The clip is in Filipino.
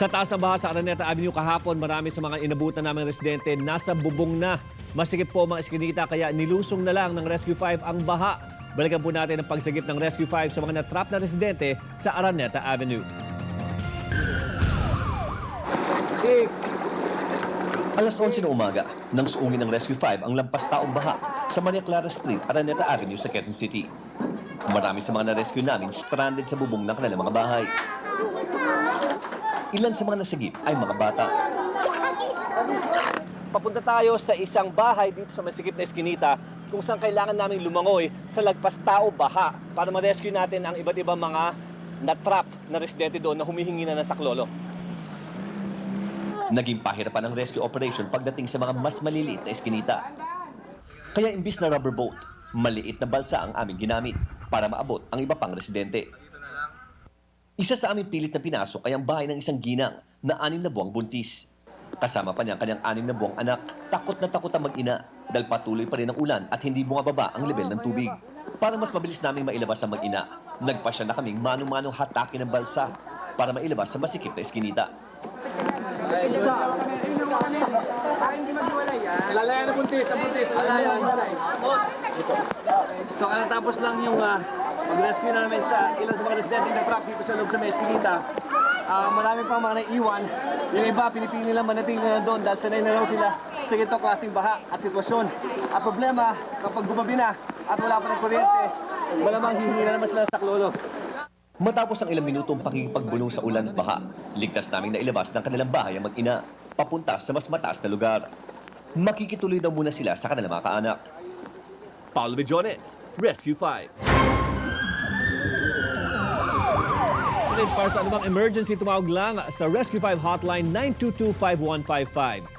Sa taas ng baha sa Araneta Avenue kahapon, marami sa mga inabutan naming residente nasa bubong na. Masikip po mga eskinita kaya nilusong na lang ng Rescue 5 ang baha. Balikan po natin ang pagsagip ng Rescue 5 sa mga natrap na residente sa Araneta Avenue. Alas 11 ng umaga, nang suungin ng Rescue 5 ang lampas taong baha sa Maria Clara Street, Araneta Avenue sa Quezon City. Marami sa mga na-rescue namin stranded sa bubong ng kanilang mga bahay. Ilan sa mga nasagip ay mga bata. Papunta tayo sa isang bahay dito sa masikip na eskinita kung saan kailangan namin lumangoy sa lagpas tao baha para ma-rescue natin ang iba't ibang mga na-trap na residente doon na humihingi na ng saklolo. Naging pahirapan ang rescue operation pagdating sa mga mas maliliit na eskinita. Kaya imbis na rubber boat, maliit na balsa ang aming ginamit para maabot ang iba pang residente. Isa sa aming pilit na pinasok ay ang bahay ng isang ginang na anim na buwang buntis. Kasama pa niya ang kanyang anim na buwang anak, takot na takot ang mag-ina dahil patuloy pa rin ang ulan at hindi bumababa ang level ng tubig. Para mas mabilis naming mailabas ang mag-ina, nagpasya na kaming mano-manong hatakin ng balsa para mailabas sa masikip na eskinita. Lalayan na buntis, ang buntis, lalayan. So, tapos lang yung ah, mag-rescue namin sa ilan sa mga residente na trap dito sa loob sa may eskinita. Ah, marami pang mga naiiwan. Yung iba, pinipili lang manatili na doon dahil sanay na raw sila sa ganito klaseng baha at sitwasyon. At problema, kapag gumabi na at wala pa ng kuryente, malamang hihingi na naman sila sa klolo. Matapos ang ilang minutong pakikipagbulong sa ulan at baha, ligtas naming nailabas ng kanilang bahay ang mag-ina, papunta sa mas mataas na lugar. Makikituloy daw muna sila sa kanilang mga kaanak. Paulo Villones, Rescue 5. Para sa anumang emergency, tumawag lang sa Rescue 5 hotline 922-5155.